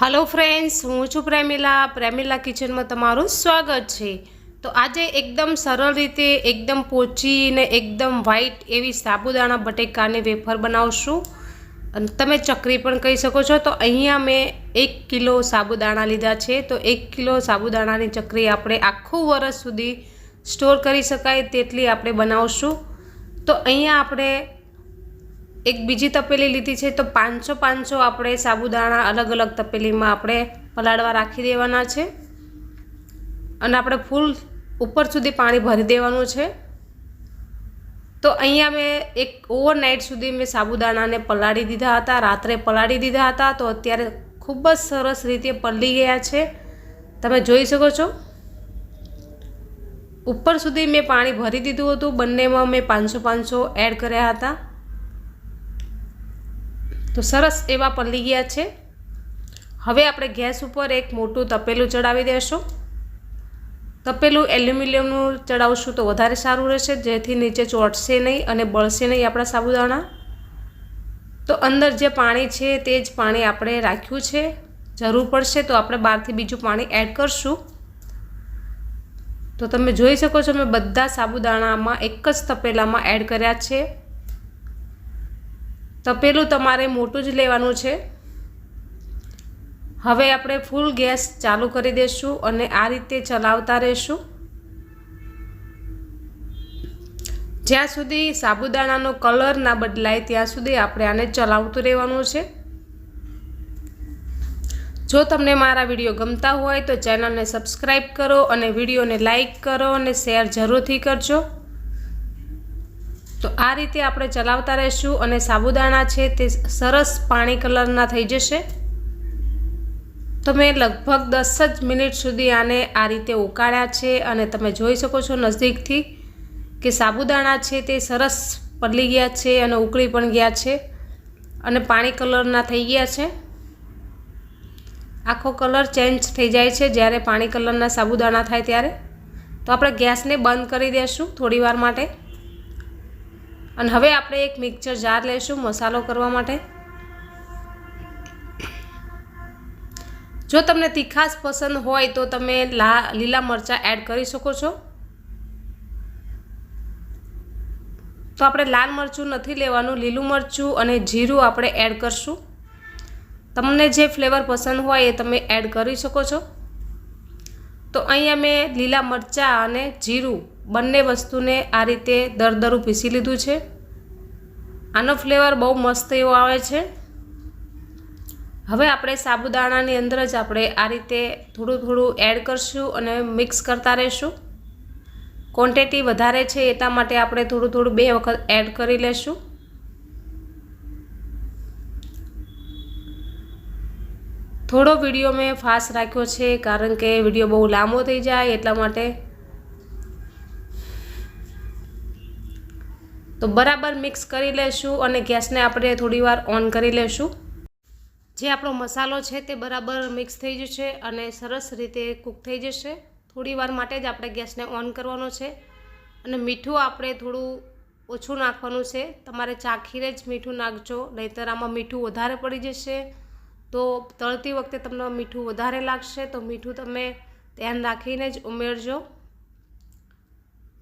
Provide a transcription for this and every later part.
Hello friends હું છું પ્રેમિલા. પ્રેમિલા કિચનમાં તમારું સ્વાગત છે. તો આજે એકદમ સરળ રીતે, એકદમ પોચી ને એકદમ વ્હાઈટ એવી સાબુદાણા બટેકાની વેફર બનાવશું. અને તમે ચકરી પણ કહી શકો છો. તો અહીંયા મેં એક કિલો સાબુદાણા લીધા છે. તો એક કિલો સાબુદાણાની ચકરી આપણે આખું વરસ સુધી સ્ટોર કરી શકાય તેટલી આપણે બનાવશું. તો અહીંયા આપણે એક બીજી તપેલી લીધી છે, તો પાંચસો પાંચસો આપણે સાબુદાણા અલગ અલગ તપેલીમાં આપણે પલાળવા રાખી દેવાના છે. અને આપણે ફૂલ ઉપર સુધી પાણી ભરી દેવાનું છે. તો અહીંયા મેં એક ઓવરનાઇટ સુધી મેં સાબુદાણાને પલાળી દીધા હતા, રાત્રે પલાળી દીધા હતા, તો અત્યારે ખૂબ જ સરસ રીતે પલળી ગયા છે. તમે જોઈ શકો છો. ઉપર સુધી મેં પાણી ભરી દીધું હતું, બંનેમાં મેં પાંચસો પાંચસો એડ કર્યા હતા. તો સરસ એવા પલળી ગયા છે. હવે આપણે ગેસ ઉપર એક મોટું તપેલું ચડાવી દેશું. તપેલું એલ્યુમિનિયમનું ચડાવશું તો વધારે સારું રહેશે, જેથી નીચે ચોટશે નહીં અને બળશે નહીં આપણા સાબુદાણા. તો અંદર જે પાણી છે તે જ પાણી આપણે રાખ્યું છે. જરૂર પડશે તો આપણે બહારથી બીજું પાણી એડ કરશું. તો તમે જોઈ શકો છો, મેં બધા સાબુદાણામાં એક જ તપેલામાં એડ કર્યા છે. તપેલું તમારે મોટું જ લેવાનું છે. હવે આપણે ફૂલ ગેસ ચાલુ કરી દઈશું અને આ રીતે ચલાવતા રહીશું. જ્યાં સુધી સાબુદાણાનો કલર ના બદલાય ત્યાં સુધી આપણે આને ચલાવતું રહેવાનું છે. જો તમને મારા વીડિયો ગમતા હોય તો ચેનલને સબસ્ક્રાઈબ કરો અને વિડીયોને લાઈક કરો અને શેર જરૂરથી કરજો. તો આ રીતે આપણે ચલાવતા રહીશું અને સાબુદાણા છે તે સરસ પાણી કલરના થઈ જશે. તમે લગભગ દસ જ મિનિટ સુધી આને આ રીતે ઉકાળ્યા છે અને તમે જોઈ શકો છો નજીકથી કે સાબુદાણા છે તે સરસ પલળી ગયા છે અને ઉકળી પણ ગયા છે અને પાણી કલરના થઈ ગયા છે. આખો કલર ચેન્જ થઈ જાય છે જ્યારે પાણી કલરના સાબુદાણા થાય ત્યારે. તો આપણે ગેસને બંધ કરી દઈશું થોડી માટે. અને હવે આપણે એક મિક્સર જાર લઈશું મસાલો કરવા માટે. જો તમને તીખાશ પસંદ હોય તો તમે લા, લીલા મરચાં એડ કરી શકો છો. તો આપણે લાલ મરચું નથી લેવાનું, લીલું મરચું અને જીરું આપણે એડ કરશું. તમને જે ફ્લેવર પસંદ હોય એ તમે એડ કરી શકો છો. તો અહીંયા મેં લીલા મરચાં અને જીરું બંને વસ્તુને આ રીતે દરદરું પીસી લીધું છે. આનો ફ્લેવર બહુ મસ્ત એવો આવે છે. હવે આપણે સાબુદાણાની અંદર જ આપણે આ રીતે થોડું થોડું એડ કરશું અને મિક્સ કરતા રહીશું. ક્વોન્ટિટી વધારે છે એટલા માટે આપણે થોડું થોડું બે વખત એડ કરી લેશું. થોડો વીડિયો મેં ફાસ્ટ રાખ્યો છે કારણ કે વીડિયો બહુ લાંબો થઈ જાય એટલા માટે તો બરાબર મિક્સ કરી લેશું અને ગેસને આપણે થોડીવાર ઓન કરી લેશું. જે આપણો મસાલો છે તે બરાબર મિક્સ થઈ જશે અને સરસ રીતે કૂક થઈ જશે. થોડીવાર માટે જ આપણે ગેસને ઓન કરવાનો છે. અને મીઠું આપણે થોડું ઓછું નાખવાનું છે. તમારે ચાખીને જ મીઠું નાખજો, નહીંતર આમાં મીઠું વધારે પડી જશે. તો તળતી વખતે તમને મીઠું વધારે લાગશે, તો મીઠું તમે ધ્યાન રાખીને જ ઉમેરજો.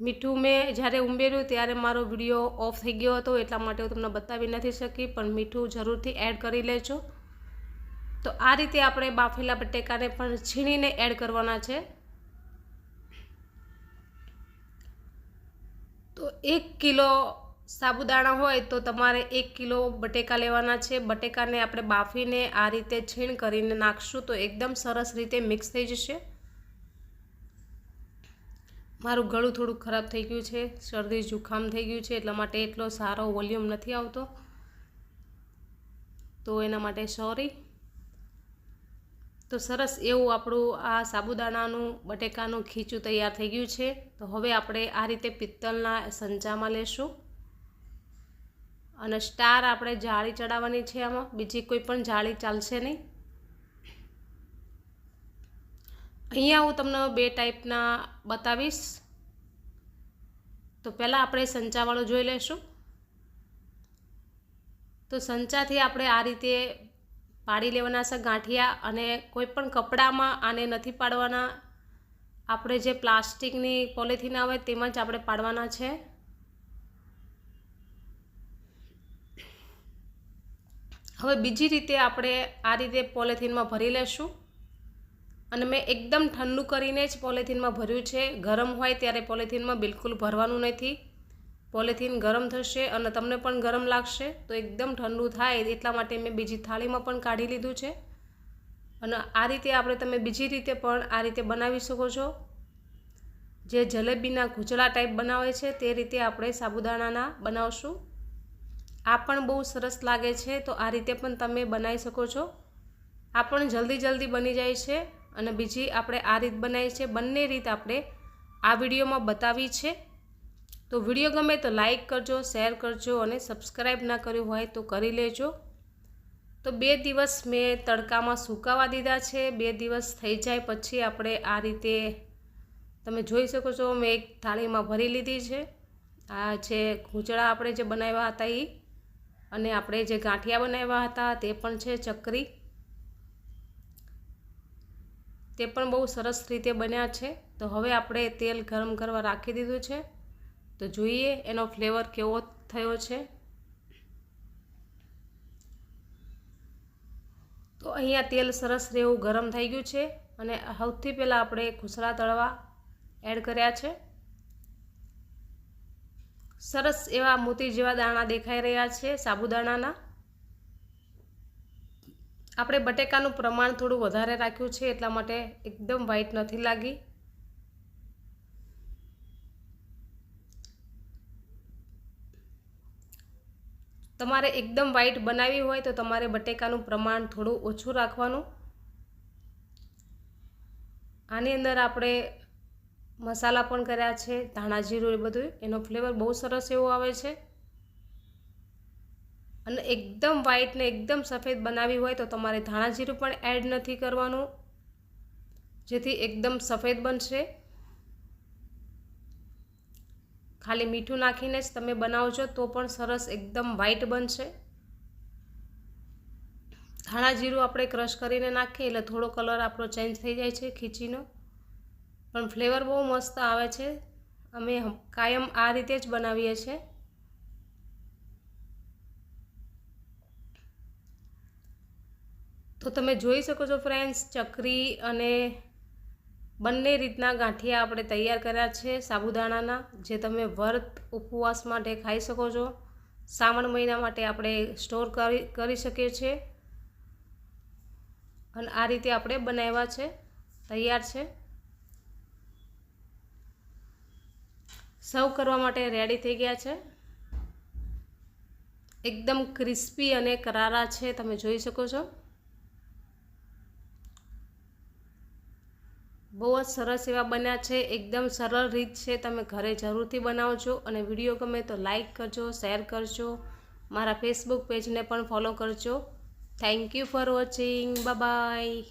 મીઠું મેં જ્યારે ઉમેર્યું ત્યારે મારો વીડિયો ઓફ થઈ ગયો હતો, એટલા માટે હું તમને બતાવી નથી શકી, પણ મીઠું જરૂરથી એડ કરી લેજો. તો આ રીતે આપણે બાફેલા બટેકાને પણ છીણીને એડ કરવાના છે. તો એક કિલો સાબુદાણા હોય તો તમારે એક કિલો બટેકા લેવાના છે. બટેકાને આપણે બાફીને આ રીતે છીણ કરીને નાખશું તો એકદમ સરસ રીતે મિક્સ થઈ જશે. મારું ગળું થોડું ખરાબ થઈ ગયું છે, શરદી જુખામ થઈ ગયું છે, એટલા માટે એટલો સારો વોલ્યુમ નથી આવતો. તો એના માટે સોરી. તો સરસ એવું આપણું આ સાબુદાણાનું, બટેકાનું ખીચું તૈયાર થઈ ગયું છે. તો હવે આપણે આ રીતે પિત્તલના સંચામાં લેશું. અને સ્ટાર આપણે જાળી ચડાવવાની છે આમાં. બીજી કોઈ પણ જાળી ચાલશે નહીં. અહીંયા હું તમને બે ટાઈપના બતાવીશ. તો પહેલાં આપણે સંચાવાળો જોઈ લઈશું. તો સંચાથી આપણે આ રીતે પાડી લેવાના છે ગાંઠિયા અને કોઈ પણ કપડામાં આને નથી પાડવાના. આપણે જે પ્લાસ્ટિકની પોલિથીન આવે તેમાં જ આપણે પાડવાના છે. હવે બીજી રીતે આપણે આ રીતે પોલિથીનમાં ભરી લેશું. અને મેં એકદમ ઠંડુ કરીને જ પોલિથીનમાં ભર્યું છે. ગરમ હોય ત્યારે પોલિથીનમાં બિલકુલ ભરવાનું નથી. પોલિથીન ગરમ થશે અને તમને પણ ગરમ લાગશે. તો એકદમ ઠંડુ થાય એટલા માટે મેં બીજી થાળીમાં પણ કાઢી લીધું છે. અને આ રીતે આપણે તમે બીજી રીતે પણ આ રીતે બનાવી શકો છો. જે જલેબીના ઘૂંચળા ટાઈપ બનાવે છે તે રીતે આપણે સાબુદાણાના બનાવશું. આ પણ બહુ સરસ લાગે છે. તો આ રીતે પણ તમે બનાવી શકો છો. આ પણ જલ્દી જલ્દી બની જાય છે. અને બીજી આપણે આ રીત બનાવી છે. બંને રીત આપણે આ વિડીયોમાં બતાવી છે. તો વીડિયો ગમે તો લાઈક કરજો, શેર કરજો અને સબસ્ક્રાઈબ ના કર્યું હોય તો કરી લેજો. તો બે દિવસ મેં તડકામાં સુકાવા દીધા છે. બે દિવસ થઈ જાય પછી આપણે આ રીતે તમે જોઈ શકો છો, મેં એક થાળીમાં ભરી લીધી છે. આ જે ઘૂંચળા આપણે જે બનાવ્યા હતા એ અને આપણે જે ગાંઠિયા બનાવ્યા હતા તે પણ છે ચકરી. તે પણ બહુ સરસ રીતે બન્યા છે. તો હવે આપણે તેલ ગરમ કરવા રાખી દીધું છે. તો જોઈએ એનો ફ્લેવર કેવો થયો છે. તો અહીંયા તેલ સરસ રહેવું ગરમ થઈ ગયું છે અને સૌથી પહેલાં આપણે ખુસરા તળવા એડ કર્યા છે. સરસ એવા મોતી જેવા દાણા દેખાઈ રહ્યા છે સાબુદાણાના. આપણે બટેકાનું પ્રમાણ થોડું વધારે રાખ્યું છે એટલા માટે એકદમ વ્હાઈટ નથી લાગી. તમારે એકદમ વ્હાઈટ બનાવવી હોય તો તમારે બટેકાનું પ્રમાણ થોડું ઓછું રાખવાનું. આની અંદર આપણે મસાલા પણ કર્યા છે, ધાણા જીરું એ બધું. એનો ફ્લેવર બહુ સરસ એવો આવે છે. અને એકદમ વ્હાઈટ એકદમ સફેદ બનાવવી હોય તો તમારે ધાણા જીરું પણ એડ નથી કરવાનું. જેથી એકદમ સફેદ બનશે. ખાલી મીઠું નાખીને જ તમે બનાવજો તો પણ સરસ એકદમ વ્હાઈટ બનશે. ધાણા જીરું આપણે ક્રશ કરીને નાખીએ એટલે થોડો કલર આપણો ચેન્જ થઈ જાય છે ખીચીનો. પણ ફ્લેવર બહુ મસ્ત આવે છે. અમે કાયમ આ રીતે જ બનાવીએ છીએ. તો તમે જોઈ શકો છો ફ્રેન્ડ્સ ચકરી અને બંને રીતના ગાંઠિયા આપણે તૈયાર કર્યા છે સાબુદાણાના, જે તમે વ્રત ઉપવાસ માટે ખાઈ શકો છો. શ્રાવણ મહિના માટે આપણે સ્ટોર કરી કરી શકીએ છીએ. અને આ રીતે આપણે બનાવ્યા છે, તૈયાર છે. સર્વ કરવા માટે રેડી થઈ ગયા છે. એકદમ ક્રિસ્પી અને કરારા છે, તમે જોઈ શકો છો. બહુ જ સરસ એવા બન્યા છે, એકદમ સરળ રીત છે, તમે ઘરે જરૂરથી બનાવજો અને વીડિયો ગમે તો લાઈક કરજો, શેર કરજો, મારા ફેસબુક પેજને પણ ફોલો કરજો. Thank you for watching bye